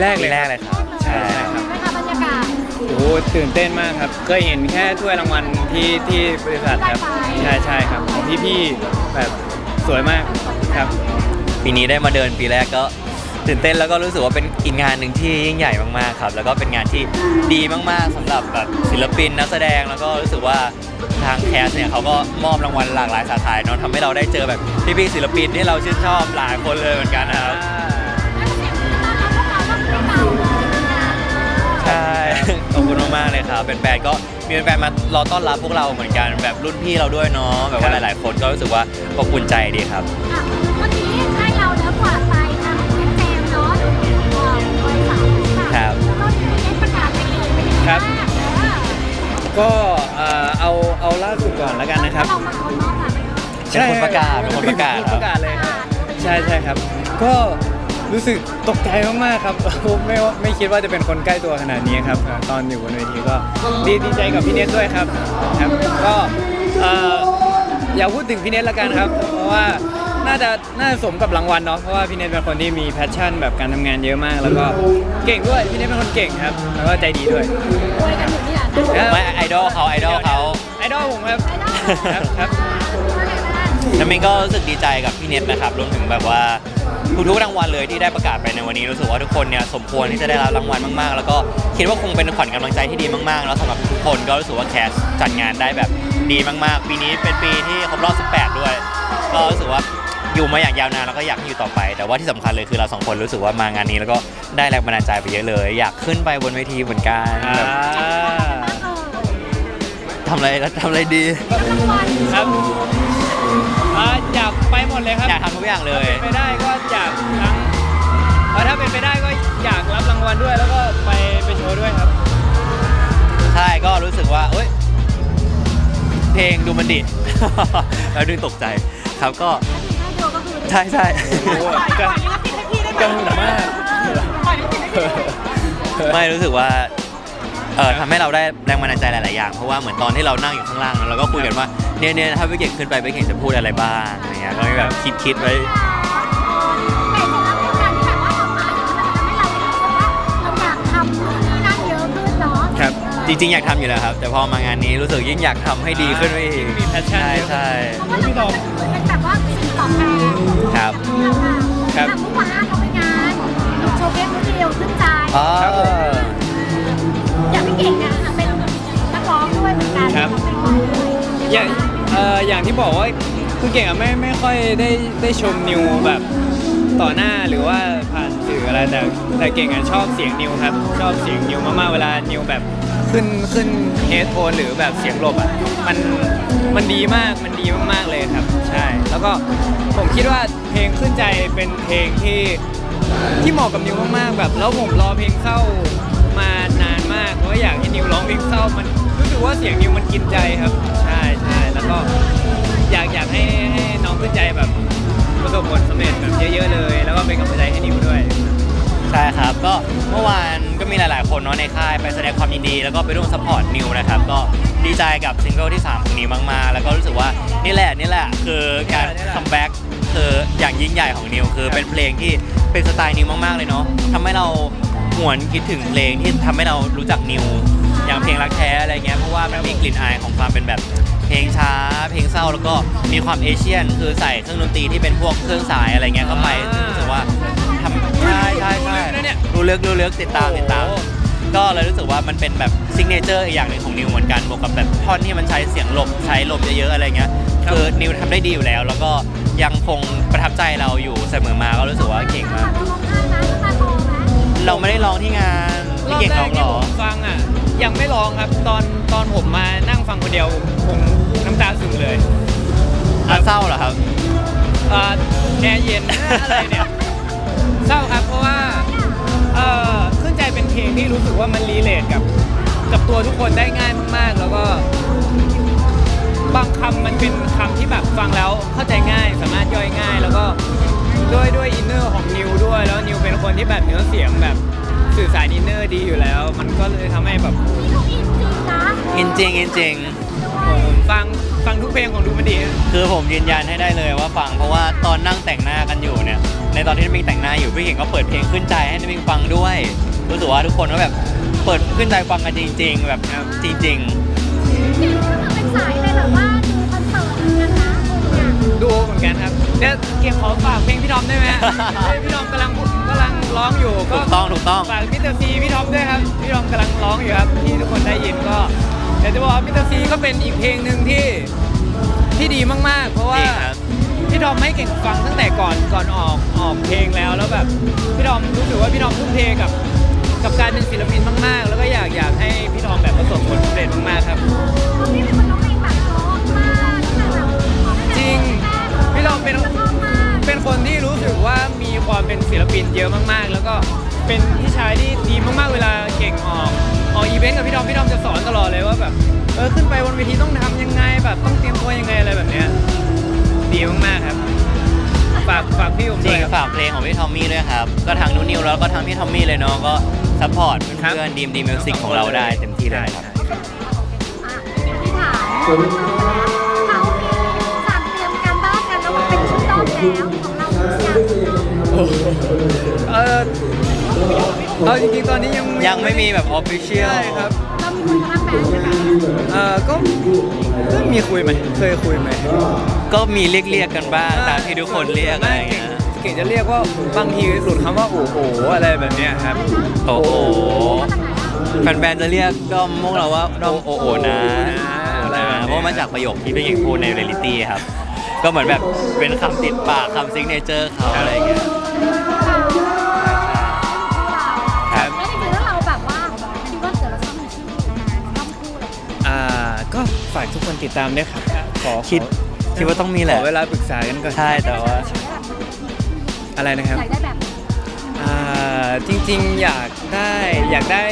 แรกปีเลยแรกเลยครับใช่ใช่ครับ ไหมคะบรรยากาศ โอ้โหตื่นเต้นมากครับ เคยเห็นแค่ถ้วยรางวัลที่ที่บริษัทครับ ใช่ใช่ครับของพี่ๆแบบสวยมากครับ ปีนี้ได้มาเดินปีแรกก็ตื่นเต้นแล้วก็รู้สึกว่าเป็นอีกงานหนึ่งที่ยิ่งใหญ่มากๆครับ แล้วก็เป็นงานที่ดีมากๆสำหรับแบบศิลปินนักแสดงแล้วก็รู้สึกว่าทางแคสเนี่ยเขาก็มอบรางวัลหลากหลายสาขาเนาะทำให้เราได้เจอแบบพี่ๆศิลปินที่เราชื่นชอบหลายคนเลยเหมือนกันนะครับใคุณมากๆเลยครับเป็นแฟนๆก็มีแฟนๆมารอต้อนรับพวกเราเหมือนกันแบบรุ่นพี่เราด้วยเนาะแบบว่าหลาย ๆ คนก็รู้สึกว่าอบอุ่นใจดีครับ อะวันนี้ให้เราเนื้อกว่าดไปทางเอเจมเนาะเอ่อวันเสาร์ค่ะครับแล้วก็มีเล่นประกาศไปเลยเป็นยังไงครับ บ้างเออก็เอ่อเอาเอาล่าสุดก่อนแล้วกันนะครับ เรามาคนมอบค่ะเป็นคนประกาศเป็นคนประกาศเป็นคนประกาศเลยครับ ใช่ใช่ครับ ก็ รู้สึกตกใจมากๆครับ ไม่ว่าไม่คิดว่าจะเป็นคนใกล้ตัวขนาดนี้ครับเอ่อตอนอยู่บนเวทีก็ดีดีใจกับพี่เนทด้วยครับครับก็เอ่ออย่าพูดถึงพี่เนทละกันครับ เพราะว่าน่าจะน่าจะสมกับรางวัลเนาะเพราะว่าพี่เนทเป็นคนที่มีแพชชั่นแบบการทำงานเยอะมาก แล้วก็เก่งด้วยพี่เนทเป็นคนเก่งครับ แล้วก็ใจดีด้วยคุยกันอยู่นี่แหละนะ ไม่ไอดอลเขาไอดอลเขา ไอดอลผมครับครับครับ น้ำมินก็รู้สึกดีใจกับพี่เน็ตนะครับรวมถึงแบบว่า ทุกๆรางวัลเลยที่ได้ประกาศไปในวันนี้รู้สึกว่าทุกคนเนี่ยสมควรที่จะได้รับรางวัลมากๆ แล้วก็คิดว่าคงเป็นขวัญกำลังใจที่ดีมากๆ แล้วสำหรับทุกคนก็รู้สึกว่าแคสจัดงานได้แบบดีมากๆ ปีนี้เป็นปีที่ครบรอบ 18 ด้วย ก็รู้สึกว่าอยู่มาอย่างยาวนานแล้วก็อยากให้อยู่ต่อไป แต่ว่าที่สำคัญเลยคือเราสองคนรู้สึกว่ามางานนี้แล้วก็ได้แรงบันดาลใจไปเยอะเลย อยากขึ้นไปบนเวทีเหมือนกันอ่าแบบทำอะไรทำอะไรดี ครับ อ่าอยากไปหมดเลยครับอยากทำทุกอย่างเลย ถ้าเป็นไปได้ก็อยากทั้งเอ่อถ้าเป็นไปได้ก็อยากรับรางวัลด้วย แล้วก็ไปไปโชว์ด้วยครับ ใช่ก็รู้สึกว่าเอ้ย เพลงดูมันดิ แล้วดึงตกใจ ครับก็ใช่ใช่โอ้โหกังกังมากไม่รู้สึกว่าเออทำให้เราได้แรงบันดาลใจหลาย ๆ อย่าง เพราะว่าเหมือนตอนที่เรานั่งอยู่ข้างล่างนั้นเราก็คุยกันว่า เนี่ยเนี่ยถ้าไปเก่งขึ้นไปไปเก่งจะพูดอะไรบ้างอะไรเงี้ยก็มีแบบคิดคิดไว้ครับจริงๆ อยากทำอยู่แล้วครับ แต่พอมางานนี้รู้สึกยิ่งอยากทำให้ดีขึ้นไปอีกมี passion ใช่เยอะใช่พี่ตอบเป็นแบบว่าสิ่งตอบแทนครับครับเมื่อวานเราไปงานโชว์เกมมือเดียวขึ้นใจอ๋อครับผมอย่างพี่เก่งเนี่ยเป็นนักร้องด้วยเหมือนกัน อย่างเอ่ออย่างที่บอกว่าคือเก่งอะไม่ไม่ค่อยได้ได้ชมนิวแบบต่อหน้าหรือว่าผ่านสื่ออะไรแต่แต่เก่งอะชอบเสียงนิวครับ ชอบเสียงนิวมากๆเวลานิวแบบขึ้นขึ้นเฮดโทนหรือแบบเสียงหลบอะมันมันดีมากมันดีมากๆเลยครับ ใช่ แล้วก็ผมคิดว่าเพลงขึ้นใจเป็นเพลงที่ที่เหมาะกับนิวมากๆแบบ แล้วผมรอเพลงเศร้ามานานมากเพราะอยากให้นิวร้องเพลงเศร้ามันรู้สึกว่าเสียงนิวมันกินใจครับใช่ ใช่แล้วก็อยากอยากให้ให้น้องขึ้นใจแบบประสบผลสำเร็จแบบเยอะ ๆ เลย แล้วก็เป็นกำลังใจให้นิวด้วย ใช่ครับ ก็เมื่อวานก็มีหลาย ๆ คนเนาะในค่ายไปแสดงความยินดี แล้วก็ไปร่วมซัพพอร์ตนิวนะครับ ก็ดีใจกับซิงเกิลที่ 3 ของนิวมาก ๆ แล้วก็รู้สึกว่านี่แหละนี่แหละ คือการนี่แหละคัมแบ็กคืออย่างยิ่งใหญ่ของนิวคือเป็นเพลงที่เป็นสไตล์นิวมาก ๆ เลยเนาะทำให้เราหวนคิดถึงเพลงที่ทำให้เรารู้จักนิว เพลงรักแท้อะไรเงี้ยเพราะว่ามันมีกลิ่นอายของความเป็นแบบเพลงช้า เพลงเศร้าแล้วก็มีความเอเชียน คือใส่เครื่องดนตรีที่เป็นพวกเครื่องสายอะไรเงี้ยเข้าไปซึ่งรู้สึกว่าทำใช่ใช่ใช่รู้ลึกนะเนี่ยรู้ลึกรู้ลึกติดตามติดตามโอ้ก็เลยรู้สึกว่ามันเป็นแบบซิกเนเจอร์อีกอย่างหนึ่งของนิวเหมือนกันบวกกับแบบท่อนที่มันใช้เสียงหลบใช้ลมเยอะๆอะไรเงี้ยคือนิวทำได้ดีอยู่แล้ว แล้วก็ยังคงประทับใจเราอยู่เสมอมาก็รู้สึกว่าเก่งมากเราไม่ได้ร้องที่งานพี่เก่งร้องเหรอผมฟังอะ ยังไม่ร้องครับตอนตอนผมมานั่งฟังคนเดียวผมน้ำตาซึมเลยอะเศร้าเหรอครับเอ่อแอร์เย็นอะไรเนี่ยเศร้าครับเพราะว่าเอ่อขึ้นใจเป็นเพลงที่รู้สึกว่ามันรีเลทกับกับตัวทุกคนได้ง่ายมากๆ แล้วก็ บางคำมันเป็นคำที่แบบฟังแล้วเข้าใจง่ายสามารถย่อยง่าย แล้วก็ด้วยด้วยอินเนอร์ของนิวด้วย แล้วนิวเป็นคนที่แบบเนื้อเสียงแบบ สื่อสารอินเนอร์ดีอยู่แล้ว มันก็เลยทำให้แบบอินจริงอินจริง ผมฟังฟังทุกเพลงของดูมันดี คือผมยืนยันให้ได้เลยว่าฟังเพราะว่าตอนนั่งแต่งหน้ากันอยู่เนี่ยในในตอนที่น้ำมิงแต่งหน้าอยู่พี่เก่งก็เปิดเพลงขึ้นใจให้น้ำมิงฟังด้วย รู้สึกว่าทุกคนก็แบบเปิดขึ้นใจฟังกันจริง ๆ แบบจริง เก่งนี่ก็คือเป็นสายเลยแบบว่าดูคอนเสิร์ตเหมือนกันนะเนี่ย ดูเหมือนกันครับเนี่ยเก่งขอฝากเพลงพี่ทอมได้ไหมเฮ้ยพี่ทอมกำลังกำลัง ร้องอยู่ๆก็ถูกต้องถูกต้อง ฝากมิสเตอร์ซีพี่ทอมด้วยครับพี่ทอมกำลังร้องอยู่ครับที่ทุกคนได้ยินก็เดี๋ยวจะบอกว่ามิสเตอร์ซีก็เป็นอีกเพลงหนึ่งที่ที่ดีมากๆ เพราะว่าจริงครับ พี่ทอมให้เก่งฟังตั้งแต่ก่อนก่อนออกออกเพลงแล้วแล้วแบบพี่ทอมรู้สึกว่าพี่ทอมทุ่มเทกับ กับการเป็นศิลปินมากๆ แล้วก็อยากอยากให้พี่ทอมแบบประสบผล เป็นพี่ชายที่ดีมากๆเวลาเก่งออกออกอีเวนต์กับพี่ทอมพี่ทอมจะสอนตลอดเลยว่าแบบเออขึ้นไปบนเวทีต้องทำยังไงแบบต้องเตรียมตัวยังไงอะไรแบบเนี้ยดีมากๆครับฝากฝากพี่ผมจริด้วงยครับ ฝากเพลงของพี่ทอมมี่ด้วยครับ ก็ทางนูนิวแล้วก็ทางพี่ทอมมี่เลยเนาะก็ซัพพอร์ตครับ เพื่อนๆดีมดีมิวสิกของเราได้เต็มที่เลยครับ อะพี่ถามเขามีสั่งเตรียมการบ้านกันแล้วมันเป็นชุดรอบแล้วของเราเนี่ยเออ เอาจริงๆตอนนี้ยังยังไม่มีแบบออฟฟิเชียลใช่ครับเรามีคุยกันบ้างไหมใช่ไหมเออก็ก็มีคุยไหมเคยคุยไหมก็มีเรียกเรียกๆกันบ้างตามที่ทุกคนเรียกอะไรอย่างเงี้ยเก่งจะเรียกว่าบางทีหลุดคำว่าโอ้โหอะไรแบบเนี้ยครับ โอ้โหมาจากไหนอะแฟนๆจะเรียกก็มวกเราว่าโอโอโอนะโอนะเพราะว่ามาจากประโยคที่พี่เก่งพูดในเรลิตี้ครับ ก็เหมือนแบบเป็นคำติดปากคำซิกเนเจอร์เขาอะไรอย่างเงี้ย ก็ฝากทุกคนติดตามด้วยครับขอคิดคิดว่าต้องมีแหขละ อเวลาปรึกษากันก่อนใช่แต่ว่า อะไรนะครับอยากได้แบบอ่าจริงๆอยากได้อยากได้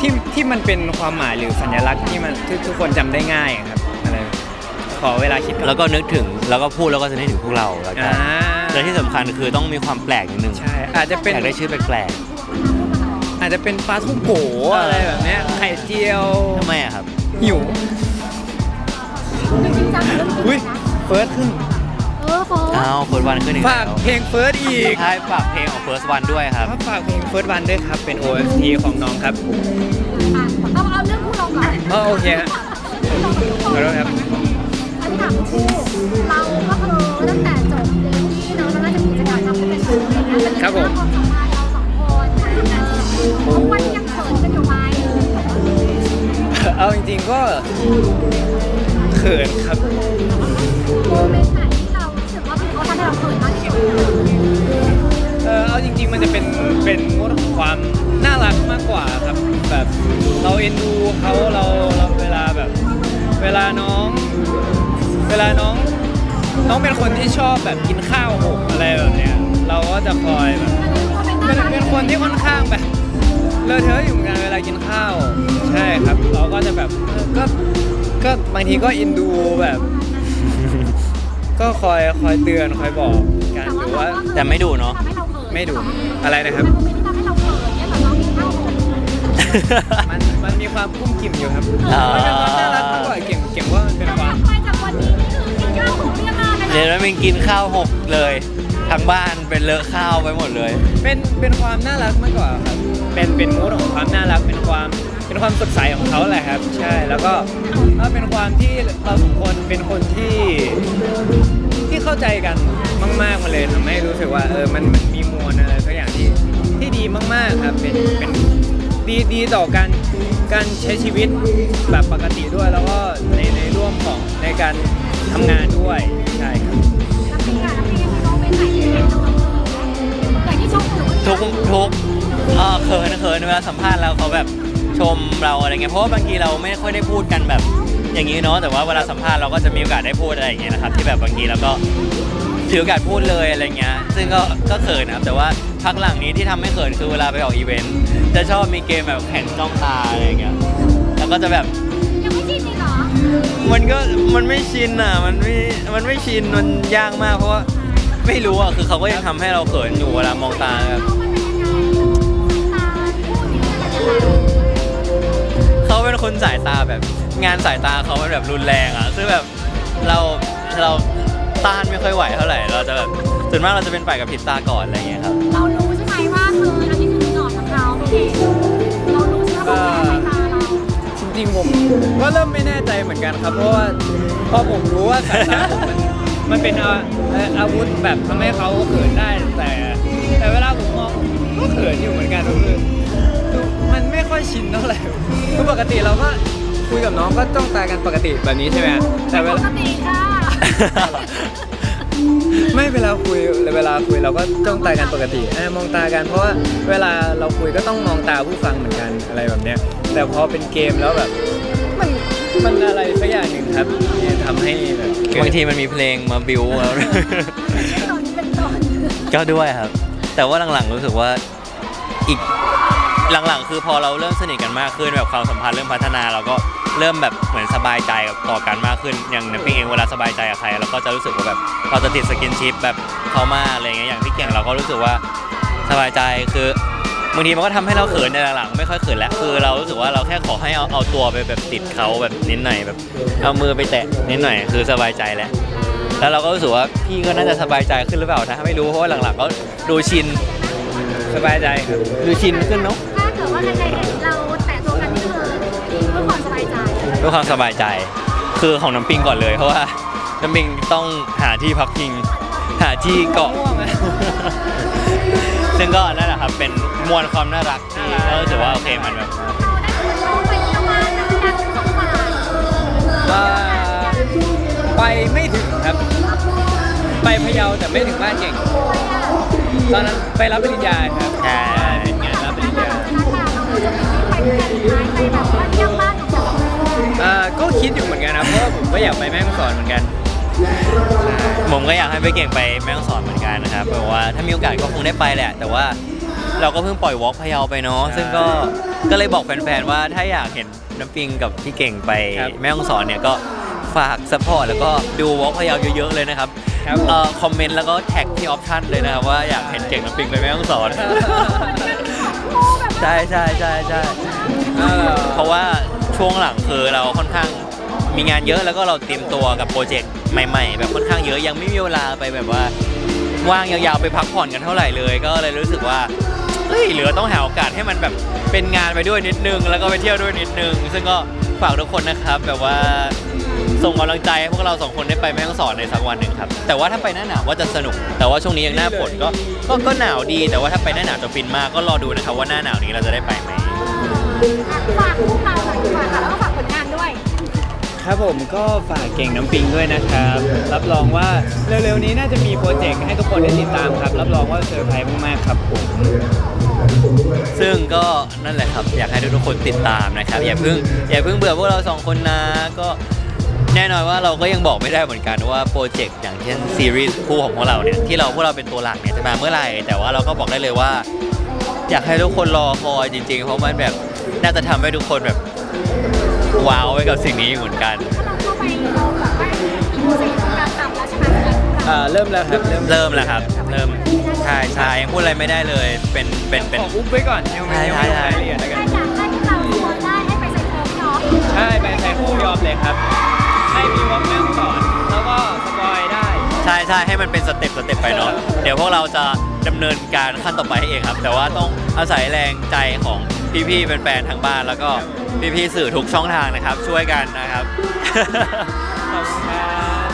ที่ที่มันเป็นความหมายหรือสัญลักษณ์ที่มันที่ทุกคนจำได้ง่ายอะครับอะไรขอเวลาคิดก่อนแล้วก็นึกถึงแล้วก็พูดแล้วก็จะนึกถึงพวกเราแล้วกัอ่านและที่สำคัญคือต้องมีความแปลกนิดนึงใช่อาจจะเป็น อยากได้ชื่อแปลกอาจจะเป็นปลาท่องโกอะไรแบบเนี้ยไข่เจียว ๆทำไมอะครับ หิวจริงจังเรื่องจริอุ้ยงนะเฟิร์สขึ้นเออโฟนอ้าวเฟิร์สวันขึ้นอีกฝากแล้วเพลงเฟิร์สอีกใช่ฝากเพลงของ First One ด้วยครับฝากเพลงเฟิร์สวันด้วยครับ เป็น OST ของน้องครับเอาเอาเรื่องคู่เราก่อนอ๋อโอเคฮะขอโทษครับ อันนี้ถามคู่เราก็คือตั้งแต่จบเรียนที่เนาะเราน่าจะมีกิจกรรมทำเป็นอะไรอย่างเงี้ยเป็นครับผมความสัมพันธ์เราสองคนทุกวันนี้ยังเขินกันอยู่ไหม เอาจริงๆก็เขินครับ โมเมนต์ไหนที่เรารู้สึกว่าเขาทำให้เราเขินมากที่สุดเออเอาจริง ๆ มันจะเป็นเป็นมดของความน่ารักมากกว่าครับ แบบเราเอ็นดูเขาเราเราเวลาแบบ เวลาน้อง เวลาน้อง น้องเป็นคนที่ชอบแบบกินข้าวหกอะไรแบบเนี้ยเราก็จะคอยแบบ เป็นเป็นคนที่ค่อนข้างแบบ เลอะเทอะอยู่เหมือนกันเวลากินข้าว ใช่ครับ เราก็จะแบบเออก็ก็บางทีก็เอ็นดูแบบ ก็คอยคอยเตือนคอยบอกกันหรือว่า แต่ไม่ดุเนอะทำให้เราเขินไม่ดุอะไรนะครับโมเมนต์ที่ทำให้เราเขินเนี่ยแบบน้องกินข้าวหมดมันมันมีความกุ้มกิ่มอยู่ครับอ่ามันเป็นความน่ารักมากกว่าเก่งเก่งว่ามันเป็นความ ไปจากวันนี้นี่คือกินข้าวของเรียกมาเลยเดี๋ยวนะนั้นมิงกินข้าวหกเลย ทั้งบ้านเป็นเลอะข้าวไปหมดเลย เป็นเป็นความน่ารักมากกว่าครับ เป็นเป็นมูดของความน่ารัก เป็นความเป็นความสดใสของเขาแหละครับ ใช่ แล้วก็ก็เป็นความที่เราสองคนเป็นคนที่ที่เข้าใจกันมากๆมาเลยทำให้รู้สึกว่าเออมันมันมีมวลอะไรสักอย่างที่ที่ดีมากๆครับ เป็นเป็นดีดีต่อการการใช้ชีวิตแบบปกติด้วย แล้วก็ในในร่วมของในการทำงานด้วยใช่ครับแล้วปีอะแล้วปียังมีโมเมนต์ไหนที่เราเขินอย่าง ที่ชมหนูทุกทุกเออเขินเขินเวลาสัมภาษณ์แล้วเขาแบบชมเราอะไรเงี้ยเพราะว่าบางทีเราไม่ค่อยได้พูดกันแบบ อย่างนี้เนาะแต่ว่าเวลาสัมภาษณ์เราก็จะมีโอกาสได้พูดอะไรอย่างเงี้ยนะครับที่แบบบางทีเราก็ถือโอกาสพูดเลยอะไรเงี้ย ซึ่งก็ก็เขินนะครับ แต่ว่าพักหลังนี้ที่ทำให้เขินคือเวลาไปออกอีเวนต์จะชอบมีเกมแบบแข่งจ้องตาอะไรอย่างเงี้ยแล้วก็จะแบบยังไม่ชินจริงเหรอมันก็มันไม่ชินอะมันไม่มันไม่ชินมันยากมากเพราะว่า ไม่รู้อะคือเขาก็ยังทำให้เราเขินอยู่เวลามองตาแบบมันเป็นยังไงตาพูดนี่มันเป็นยังไงเขาเป็นคนสายตาแบบ งานสายตาเขาเป็นแบบรุนแรงอะซึ่งแบบเราเราต้านไม่ค่อยไหวเท่าไหร่เราจะแบบส่วนมากเราจะเป็นฝ่ายกับพริบตาก่อนอะไรอย่างเงี้ยครับ เรารู้ใช่ไหมว่าคืออันนี้คือหนอนของเขาพี่เก่งเรารู้ใช่ไหมว่าเขาแพ้สายตาเราจริงๆผมก็เริ่มไม่แน่ใจเหมือนกันครับ เพราะว่าพอผมรู้ว่าสายตาผมมัน มันเป็นอาเอ่ออาวุธแบบทำให้เขาเขินได้ แต่แต่เวลาผมมองก็เขินอยู่เหมือนกันก็คือคือมันไม่ค่อยชินเท่าไหร่คือปกติเราก็คุยกับน้องก็จ้องตากันปกติแบบนี้ใช่ไหมแต่เวปลากติค่ะไม่เวลาคุยเวลาคุยเราก็จ้องตากันปกติเออมองตากันเพราะว่าเวลาเราคุยก็ต้องมองตาผู้ฟังเหมือนกันอะไรแบบเนี้ยแต่พอเป็นเกมแล้วแบบ มันมันอะไรสักอย่างหนึ่งครับที่ทำให้แบบเกิดบางทีมันมีเพลงมาบิวแล้ว ตอนเป็นตอน ก็ด้วยครับ แต่ว่าหลังๆรู้สึกว่าอีกหลังๆ คือพอเราเริ่มสนิทกันมากขึ้นแบบความสัมพันธ์เริ่มพัฒนาเราก็เริ่มแบบเหมือนสบายใจกับต่อกันมากขึ้นอย่างน้ำปิงเองเวลาสบายใจกับใครเราก็จะรู้สึกว่าแบบเราจะติดสกินชิปแบบเขามากอะไรเงี้ยอย่างพี่เก่งเราก็รู้สึกว่าสบายใจคือ บางทีมันก็ทำให้เราเขินในหลังๆไม่ค่อยเขินแล้วคือเรารู้สึกว่าเราแค่ขอให้เอาเอาตัวไปแบบติดเขาแบบนิดหน่อยแบบเอามือไปแตะนิดหน่อยคือสบายใจแล้วแล้วเราก็รู้สึกว่าพี่ก็น่าจะสบายใจขึ้นหรือเปล่านะไม่รู้เพราะว่าหลังๆก็ดูชินสบายใจครับดูชินขึ้นเนาะถ้าเกิดว่าใครๆเห็นเราแตะตัวกันนี่คือเพื่อความสบายใจด้วยความสบายใจ คือของน้ำปิงก่อนเลยเพราะว่าน้ำปิงต้องหาที่พักพิง หาที่เกาะง่วงอะซึ่งก็นั่นแหละครับเป็น มวลความน่ารักที่เรารู้สึกว่าโอเคมันแบบเราได้เหมือนเราไปเที่ยวบ้านแล้วกันสองฝ่ายอ่าไปไม่ถึงครับ ไปพะเยาแต่ไม่ถึงบ้านเก่ง ตอนนั้นไปรับปริญญาครับใช่งานรับปริญญาไปด้วยกันไปแบบว่าเที่ยวบ้านของเราอ่าก็คิดอยู่เหมือนกันนะเพราะว่าผมก็อยากไปแม่ฮ่องสอนเหมือนกัน ผมก็อยากให้ไปเก่งไปแม่ฮ่องสอนเหมือนกันนะครับแบบว่าถ้ามีโอกาสก็คงได้ไปแหละ แต่ว่า เราก็เพิ่งปล่อยวอล์กพะเยาไปเนาะใช่ซึ่งก็ก็เลยบอกแฟนๆว่าถ้าอยากเห็นน้ำปิงกับพี่เก่งไปครับแม่ฮ่องสอนเนี่ยก็ฝากสปอร์ตแล้วก็ดูวอล์กพะเยาเยอะๆเลยนะครับครับผม เอ่อคอมเมนต์แล้วก็แท็กที่ออปชั่นเลยนะครับว่าอยากเห็นเก่งน้ำปิงไปแม่ฮ่องสอน ใช่ใช่ใช่ใช่เอ่อเพราะว่าช่วงหลังคือเราค่อนข้างมีงานเยอะแล้วก็เราเตรียมตัวกับโปรเจกต์ใหม่ ๆ แบบค่อนข้างเยอะยังไม่มีเวลาไปแบบว่าว่างยาวๆไปพักผ่อนกันเท่าไหร่เลย ก็เลยรู้สึกว่า เฮ้ยเหลือต้องหาโอกาสให้มันแบบเป็นงานไปด้วยนิดนึง แล้วก็ไปเที่ยวด้วยนิดนึง ซึ่งก็ฝากทุกคนนะครับแบบว่าส่งกำลังใจให้พวกเราสองคนได้ไปแม่ฮ่องสอนในสักวันหนึ่งครับแต่ว่าถ้าไปหน้าหนาวว่าจะสนุก แต่ว่าช่วงนี้ยังหน้าฝนก็ก็ก็หนาวดี แต่ว่าถ้าไปหน้าหนาวจะฟินมากก็รอดูนะครับว่าหน้าหนาวนี้เราจะได้ไปไหมฝากพวกเราหน่อยดีกว่าค่ะแล้วก็ฝากผลงานด้วย ครับผมก็ฝากเก่งน้ำปิงด้วยนะครับ รับรองว่าเร็วๆนี้น่าจะมีโปรเจกต์ให้ทุกคนได้ติดตามครับ รับรองว่าเซอร์ไพรส์มากๆครับผม ซึ่งก็นั่นแหละครับ อยากให้ทุกๆคนติดตามนะครับ อย่าเพิ่งอย่าเพิ่งเบื่อพวกเราสองคนนะก็แน่นอนว่าเราก็ยังบอกไม่ได้เหมือนกันว่าโปรเจกต์อย่างเช่นซีรีส์คู่ของพวกเราเนี่ยที่เราพวกเราเป็นตัวหลักเนี่ยจะมาเมื่อไหร่ แต่ว่าเราก็บอกได้เลยว่า อยากให้ทุกคนรอคอยจริง ๆ เพราะมันแบบน่าจะทำให้ทุกคนแบบว้าวไปกับสิ่งนี้เหมือนกัน ถ้าเราเข้าไปเราแบบว่าอินเสิการทำแล้วใช่ไห มอ่าเริ่มแล้วครับเริ่มเริ่มแล้วครับ เริ่มใช่ใช่ยังพูดอะไรไม่ได้เลยเป็นเป็นเป็น ขออุ้มไว้ก่อนยังไม่ยังไม่ลงใช่รายใช่ละเอียดแล้วกัถ้านอยากให้พวกเราสปอยได้ให้ไปใส่โค้งเนาะใช่ไปใส่คู่ยอมเลยครับ ให้มีวอล์กแม่งก่อน แล้วก็สปอยได้ ใช่ใช่ให้มันเป็นสเต็ปสเต็ปไปเนาะเดี๋ยวพวกเราจะดำเนินการขั้นต่อไปให้เองครับ แต่ว่าต้องอาศัยแรงใจของพี่ๆแฟนๆทางบ้านแล้วก็พี่ๆสื่อทุกช่องทางนะครับ ช่วยกันนะครับ ขอบคุณครับ